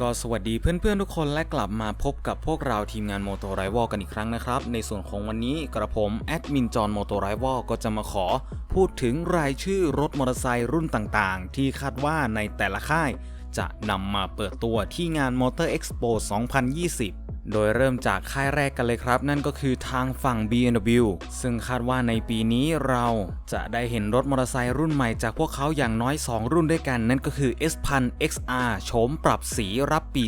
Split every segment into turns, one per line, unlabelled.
ก็สวัสดีเพื่อนๆทุกคนและกลับมาพบกับพวกเราทีมงานโมโตไรวอลกันอีกครั้งนะครับ ในส่วนของวันนี้กระผมแอดมินจอห์นโมโตไรวอลก็จะมาขอ พูดถึงรายชื่อรถมอเตอร์ไซค์รุ่นต่างๆ ที่คาดว่าในแต่ละค่าย จะนำมาเปิดตัวที่งาน Motor Expo 2020 โดยเริ่มจากค่ายแรกกันเลยครับ นั่นก็คือทางฝั่ง BMW ซึ่งคาดว่าในปีนี้เราจะได้เห็นรถมอเตอร์ไซค์รุ่นใหม่จากพวกเขาอย่างน้อย 2 รุ่นด้วยกัน นั่นก็คือ S1000 XR โฉมปรับสีรับปี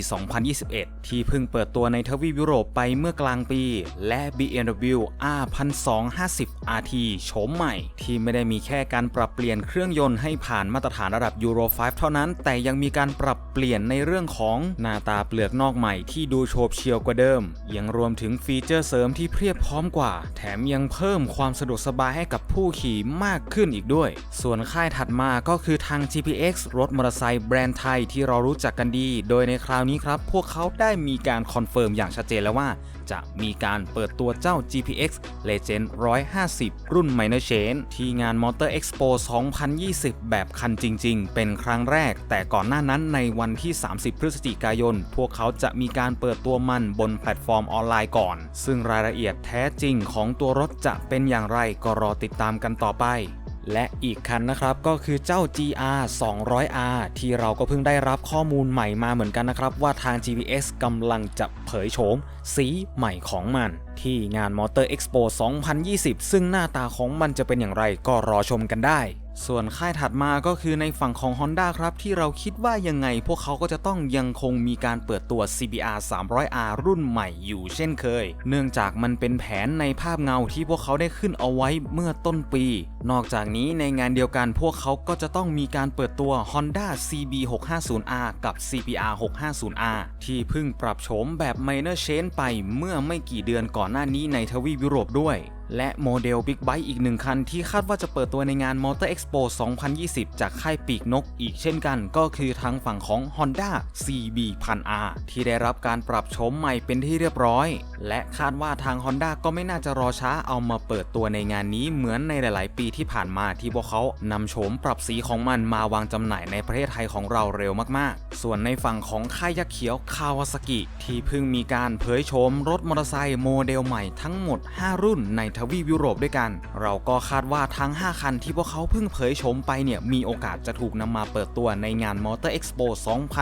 2021 ที่เพิ่งเปิดตัวในทวีปยุโรปไปเมื่อกลางปี และ BMW R1250 RT โฉมใหม่ ที่ไม่ได้มีแค่การปรับเปลี่ยนเครื่องยนต์ให้ผ่านมาตรฐานระดับ Euro 5เท่านั้น แต่ยังมีการปรับเปลี่ยนในเรื่องของหน้าตาเปลือกนอกใหม่ที่ดูโฉบเฉี่ยวกว่าเดิม ยังรวมถึงฟีเจอร์เสริมที่เพียบพร้อมกว่า แถมยังเพิ่มความสะดวกสบายให้กับผู้ขี่มากขึ้นอีกด้วย ส่วนค่ายถัดมาก็คือทาง GPX รถมอเตอร์ไซค์แบรนด์ไทยที่เรารู้จักกันดี โดยในคราวนี้ครับ พวกเขาได้มีการคอนเฟิร์มอย่างชัดเจนแล้วว่า จะมีการเปิดตัวเจ้า GPX Legend 150 รุ่น Minor Chain ที่งาน Motor Expo 2020 แบบคันจริง ๆ เป็นครั้งแรก แต่ก่อนหน้านั้นในวันที่ 30 พฤศจิกายน พวกเขาจะมีการเปิดตัวมันบนแพลตฟอร์มออนไลน์ก่อน ซึ่งรายละเอียดแท้จริงของตัวรถจะเป็นอย่างไรก็รอติดตามกันต่อไป และอีกคันนะครับก็คือเจ้า GR 200R ที่เราก็เพิ่งได้รับข้อมูลใหม่มาเหมือนกันนะครับว่าทาง GPS กำลังจะเผยโฉมสีใหม่ของมัน ที่งาน Motor Expo 2020 ซึ่งหน้าตาของมันจะเป็นอย่างไรก็รอชมกันได้ ส่วนค่ายถัดมาก็คือในฝั่งของ Honda ครับที่เราคิดว่ายังไง พวกเขาก็จะต้องยังคงมีการเปิดตัว CBR 300R รุ่นใหม่อยู่เช่นเคย เนื่องจากมันเป็นแผนในภาพเงาที่พวกเขาได้ขึ้นเอาไว้เมื่อต้นปี นอกจากนี้ในงานเดียวกันพวกเขาก็จะต้องมีการเปิดตัว Honda CB 650R กับ CBR 650R ที่เพิ่งปรับโฉมแบบ Minor Change ไปเมื่อไม่กี่เดือนก่อนหน้านี้ในทวีปยุโรปด้วย และโมเดล Big Bike อีกหนึ่งคันที่คาดว่าจะเปิดตัวในงาน Motor Expo 2020 จากค่ายปีกนกอีกเช่นกัน ก็คือทางฝั่งของ Honda CB 1000R ที่ได้รับการปรับโฉมใหม่เป็นที่เรียบร้อย และคาดว่าทาง Honda ก็ไม่น่าจะรอช้าเอามาเปิดตัวในงานนี้เหมือนในหลาย ๆ ปีที่ผ่านมาที่พวกเขานำโฉมปรับสีของมันมาวางจำหน่ายในประเทศไทยของเราเร็วมากๆ ส่วนในฝั่งของค่ายยักษ์เขียวคาวาซากิที่เพิ่งมีการเผยโฉมรถมอเตอร์ไซค์โมเดลใหม่ทั้งหมด 5 รุ่นในทวีปยุโรปด้วยกัน เราก็คาดว่าทั้ง 5 คันที่พวกเขาเพิ่งเผยโฉมไปเนี่ยมีโอกาสจะถูกนำมาเปิดตัวในงาน Motor Expo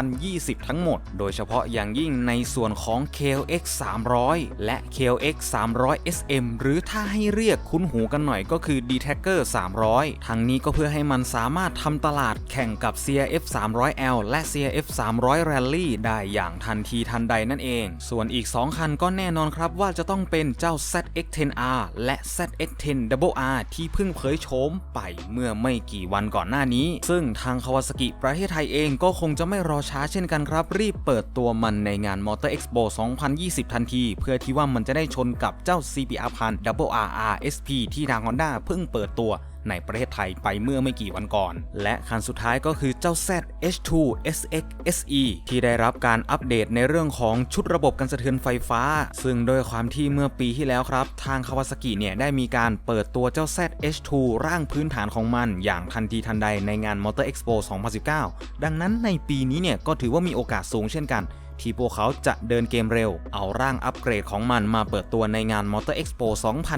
2020 ทั้งหมด โดยเฉพาะอย่างยิ่งในส่วนของ KLX 300 และ KLX 300 SM หรือถ้าให้เรียกคุ้นหูกันหน่อยก็คือ d t a c k e r 300 ทั้งนี้ก็เพื่อให้มันสามารถทำตลาดแข่งกับ CRF 300L และ CRF 300 Rally ได้อย่างทันทีทันใดนั่นเอง ส่วนอีก 2 คันก็แน่นอนครับว่าจะต้องเป็นเจ้า ZX10R และ ZX10RR ที่เพิ่งเผยโฉมไปเมื่อไม่กี่วันก่อนหน้านี้ ซึ่งทางคาวาซากิประเทศไทยเองก็คงจะไม่รอช้าเช่นกันครับ รีบเปิดตัวมันในงาน Motor Expo 2020 ทันที เพื่อที่ว่ามันจะได้ชนกับเจ้า CBR 1000 RR SP ที่ทาง Honda เพิ่งเปิดตัวในประเทศไทยไปเมื่อไม่กี่วันก่อน และคันสุดท้ายก็คือเจ้า Z H2 SX SE ที่ได้รับการอัปเดตในเรื่องของชุดระบบกันสะเทือนไฟฟ้า ซึ่งโดยความที่เมื่อปีที่แล้วครับ ทางคาวาซากิเนี่ยได้มีการเปิดตัวเจ้า Z H2 ร่างพื้นฐานของมัน อย่างทันทีทันใดในงาน Motor Expo 2019 ดังนั้นในปีนี้เนี่ยก็ถือว่ามีโอกาสสูงเช่นกันที่พวกเขาจะเดินเกมเร็ว เอาร่างอัปเกรดของมันมาเปิดตัวในงาน Motor Expo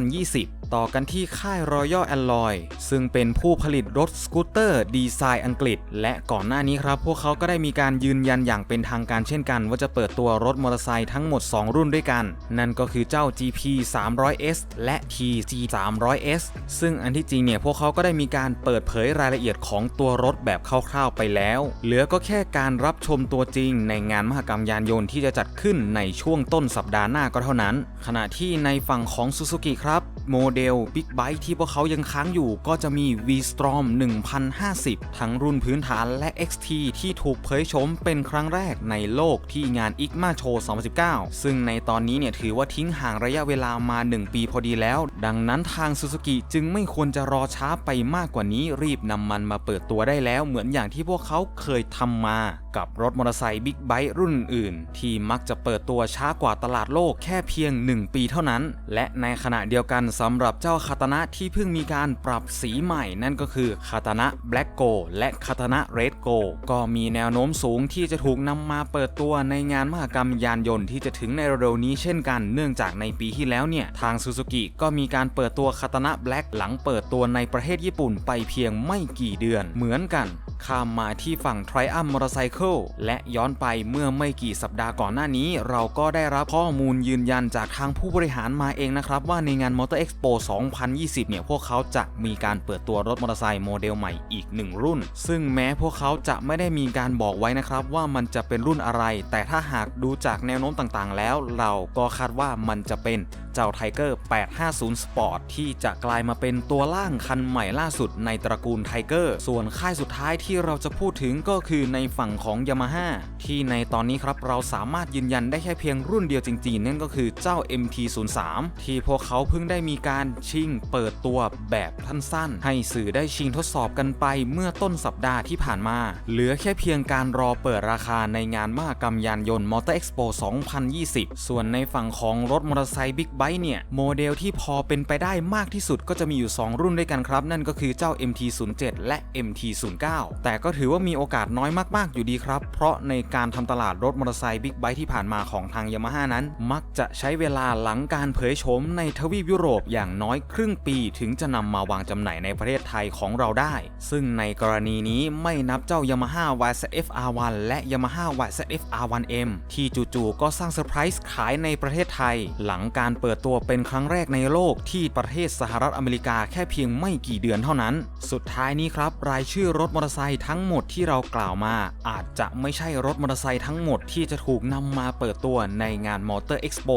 2020 ต่อกันที่ค่าย Royal Alloy ซึ่งเป็นผู้ผลิตรถสกูตเตอร์ดีไซน์อังกฤษ และก่อนหน้านี้ครับ พวกเขาก็ได้มีการยืนยันอย่างเป็นทางการเช่นกัน ว่าจะเปิดตัวรถมอเตอร์ไซค์ทั้งหมด 2 รุ่นด้วยกัน นั่นก็คือเจ้า GP 300S และ TG 300S ซึ่งอันที่จริงเนี่ยพวกเขาก็ได้มีการเปิดเผยรายละเอียดของตัวรถแบบคร่าวๆไปแล้ว เหลือก็แค่การรับชมตัวจริงในงานมหกรรมยานยนต์ที่จะจัดขึ้นในช่วงต้นสัปดาห์หน้าก็เท่านั้น ขณะที่ในฝั่งของ Suzuki ครับโมเดล Big Bike ที่พวกเขายังค้างอยู่ก็จะมี V-Strom 1050 ทั้งรุ่นพื้นฐานและ XT ที่ถูกเผยโฉมเป็นครั้งแรกในโลกที่งาน ICMA Show 2019 ซึ่งในตอนนี้เนี่ยถือว่าทิ้งห่างระยะเวลามา 1 ปีพอดีแล้ว ดังนั้นทาง Suzuki จึงไม่ควรจะรอช้าไปมากกว่านี้รีบนำมันมาเปิดตัวได้แล้วเหมือนอย่างที่พวกเขาเคยทำมากับรถมอเตอร์ไซค์บิ๊กไบค์รุ่นอื่น ที่มักจะเปิดตัวช้ากว่าตลาดโลกแค่เพียง 1 ปีเท่านั้น และในขณะเดียวกันสำหรับเจ้าคาตานะที่เพิ่งมีการปรับสีใหม่นั่นก็คือคาตานะ Black Go และคาตานะ Red Go ก็มีแนวโน้มสูงที่จะถูกนำมาเปิดตัวในงานมหกรรมยานยนต์ที่จะถึงในเร็วนี้เช่นกัน เนื่องจากในปีที่แล้วเนี่ย ทางซูซูกิก็มีการเปิดตัวคาตานะ Black หลังเปิดตัวในประเทศญี่ปุ่นไปเพียงไม่กี่เดือนเหมือนกันข้ามมาที่ฝั่ง Triumph Motorcycle และย้อนไปเมื่อไม่กี่สัปดาห์ก่อนหน้านี้ เราก็ได้รับข้อมูลยืนยันจากทางผู้บริหารมาเองนะครับว่าในงาน Motor Expo 2020 เนี่ย พวกเขาจะมีการเปิดตัวรถมอเตอร์ไซค์โมเดลใหม่อีกหนึ่งรุ่น ซึ่งแม้พวกเขาจะไม่ได้มีการบอกไว้นะครับว่ามันจะเป็นรุ่นอะไร แต่ถ้าหากดูจากแนวโน้มต่างๆ แล้ว เราก็คาดว่ามันจะเป็นเจ้า Tiger 850 Sport ที่จะกลายมาเป็นตัวล่างคันใหม่ล่าสุดในตระกูล Tiger ส่วนค่ายสุดท้ายที่เราจะพูดถึงก็คือในฝั่งของ Yamaha ที่ในตอนนี้ครับเราสามารถยืนยันได้แค่เพียงรุ่นเดียวจริงๆ นั่นก็คือเจ้า MT03 ที่พวกเขาเพิ่งได้มีีการชิงเปิดตัวแบบสั้นๆ ให้สื่อได้ชิงทดสอบกันไปเมื่อต้นสัปดาห์ที่ผ่านมา เหลือแค่เพียงการรอเปิดราคาในงานมหกรรมยานยนต์ Motor Expo 2020 ส่วนในฝั่งของรถมอเตอร์ไซค์บิ๊กไบค์เนี่ย โมเดลที่พอเป็นไปได้มากที่สุดก็จะมีอยู่ 2 รุ่นด้วยกันครับ นั่นก็คือเจ้า MT07 และ MT09 แต่ก็ถือว่ามีโอกาสน้อยมากๆอยู่ดีครับ เพราะในการทำตลาดรถมอเตอร์ไซค์บิ๊กไบค์ที่ผ่านมาของทางยามาฮ่านั้น มักจะใช้เวลาหลังการเผยโฉมในทวีปยุโรปอย่างน้อยครึ่งปีถึงจะนำมาวางจำหน่ายในประเทศไทยของเราได้ ซึ่งในกรณีนี้ไม่นับเจ้า Yamaha YZF R1 และ Yamaha YZF R1M ที่จู่ๆก็สร้างเซอร์ไพรส์ขายในประเทศไทย หลังการเปิดตัวเป็นครั้งแรกในโลกที่ประเทศสหรัฐอเมริกาแค่เพียงไม่กี่เดือนเท่านั้น สุดท้ายนี้ครับ รายชื่อรถมอเตอร์ไซค์ทั้งหมดที่เรากล่าวมา อาจจะไม่ใช่รถมอเตอร์ไซค์ทั้งหมดที่จะถูกนำมาเปิดตัวในงาน Motor Expo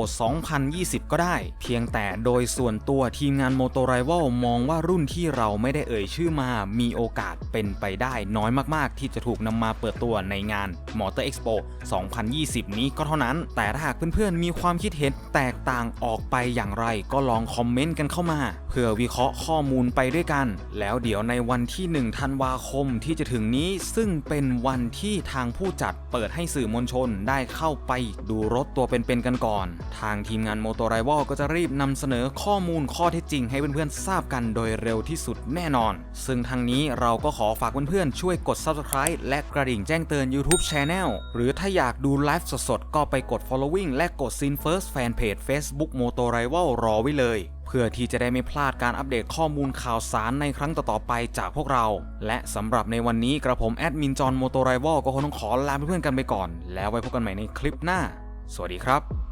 2020 ก็ได้ เพียงแต่โดยส่วนตัวทีมงาน Moto Rival มองว่ารุ่นที่เราไม่ได้เอ่ยชื่อมา มีโอกาสเป็นไปได้น้อยมากๆ ที่จะถูกนำมาเปิดตัวในงาน Motor Expo 2020 นี้ก็เท่านั้น แต่ถ้าหากเพื่อนๆ มีความคิดเห็นแตกต่างออกไปอย่างไร ก็ลองคอมเมนต์กันเข้ามา เพื่อวิเคราะห์ข้อมูลไปด้วยกัน แล้วเดี๋ยวในวันที่1ธันวาคมที่จะถึงนี้ซึ่งเป็นวันที่ทางผู้จัดเปิดให้สื่อมวลชนได้เข้าไปดูรถตัวเป็นๆกันก่อน ทางทีมงานโมโตไรวลก็จะรีบนำเสนอข้อมูลข้อเท็จจริงให้เพื่อนๆทราบกันโดยเร็วที่สุดแน่นอน ซึ่งทางนี้เราก็ขอฝากเพื่อนๆช่วยกด Subscribe และกระดิ่งแจ้งเตือน YouTube Channel หรือถ้าอยากดูไลฟ์สดๆ ก็ไปกด following และกด Sin First Fanpage Facebook Moto Rival รอไว้เลย เพื่อที่จะได้ไม่พลาดการอัปเดตข้อมูลข่าวสารในครั้งต่อๆไปจากพวกเรา และสำหรับในวันนี้กระผมแอดมินจอนโมโตไรวอลก็คงต้องขอลาเพื่อนๆกันไปก่อน แล้วไว้พบกันใหม่ในคลิปหน้า สวัสดีครับ